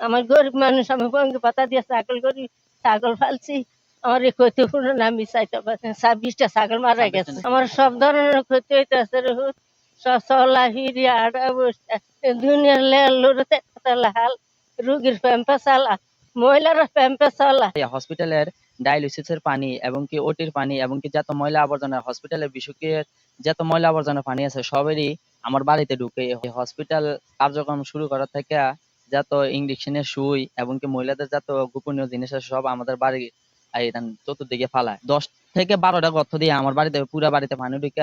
আমার গরিব মানুষ আমি বঙ্গে পাতা দিয়ে ছাগল করি ছাগল ফালছি। আমার এই ক্ষতিপূরণ আমি চাইতে পারছি। ছাব্বিশটা ছাগল মারা গেছে। আমার সব ধরনের ক্ষতি হইতেছে সব চলা হিরি আড়া বসা দুনিয়ার লেল লড়তে হাল। রুগীর প্যাম্পা চালা মহিলারা প্যাম্পা চালা। এই হসপিটালের ডায়ালিসিসের পানি এবং কি ওটির পানি এবং কি যত ময়লা আবর্জনা হসপিটালের বিষুকের যত ময়লা আবর্জনা পানি আছে সবেরই আমার বাড়িতে ঢুকে হসপিটাল কার্যক্রম শুরু করার থেকে যত ইঞ্জেকশনের সুই এবং কি মহিলাদের যত গোপনীয় জিনিস আছে সব আমাদের বাড়ি চতুর্দিকে ফালায়। দশ থেকে বারোটা গর্ত দিয়ে আমার বাড়িতে, পুরা বাড়িতে পানি ঢুকে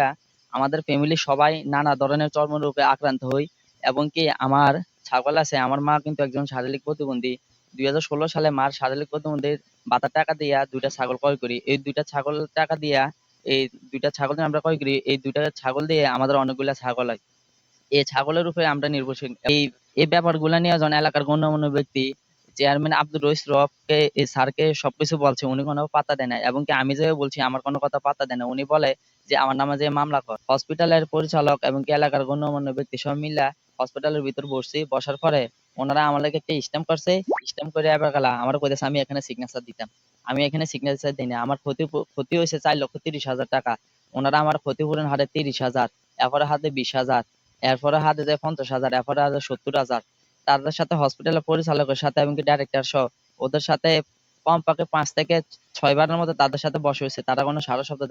আমাদের ফ্যামিলি সবাই নানা ধরনের চর্মরোগে আক্রান্ত হই এবং কি আমার ছাগল আছে, আমার মা কিন্তু একজন শারীরিক প্রতিবন্ধী। দুই হাজার ষোলো সালে মার শারীরিক প্রতিবন্ধীর বাতার টাকা দিয়া দুইটা ছাগল ক্রয় করি। এই দুইটা ছাগল টাকা দিয়া, এই দুইটা ছাগল দিয়ে আমরা ক্রয় করি, এই দুইটা ছাগল দিয়ে আমাদের অনেকগুলা ছাগল হয়। এই ছাগলের উপরে আমরা নির্ভরশীল। এই এই ব্যাপারগুলা নিয়ে যখন এলাকার গণ্যমান্য ব্যক্তি চেয়ারম্যান আব্দুর রইস এই স্যারকে সবকিছু বলছে, উনি কোনো পাত্তা দেয় না। এবং কি আমি যে বলছি, আমার কোনো কথা পাত্তা দেয় না। উনি বলে যে, আমার নামে যে মামলা কর। হসপিটালের পরিচালক এবং কি এলাকার গণ্যমান্য ব্যক্তি সব মিলা হসপিটালের ভিতর বসছি। বসার পরে ওনারা আমাদেরকে একটা স্ট্যাম্প করছে। স্ট্যাম্প করে এবার গেলা। আমার কইতেছে, আমি এখানে সিগনেচার দিতাম। আমি এখানে সিগনেচার দিই না আমার ক্ষতি ক্ষতি হয়েছে চার লক্ষ তিরিশ হাজার টাকা। ওনারা আমার ক্ষতিপূরণ হারে তিরিশ হাজার, এরপরে হাতে বিশ হাজার। এরপরে হাতে যায় পঞ্চাশ হাজার, এরপরে হাতে সত্তর হাজার। তাদের সাথে হসপিটালের পরিচালকের সাথে এমনকি ডাইরেক্টর সহ? ওদের সাথে কমপক্ষে পাঁচ থেকে ছয় বারের মতো তাদের সাথে বসে হয়েছে। তারা কোনো সারা শব্দ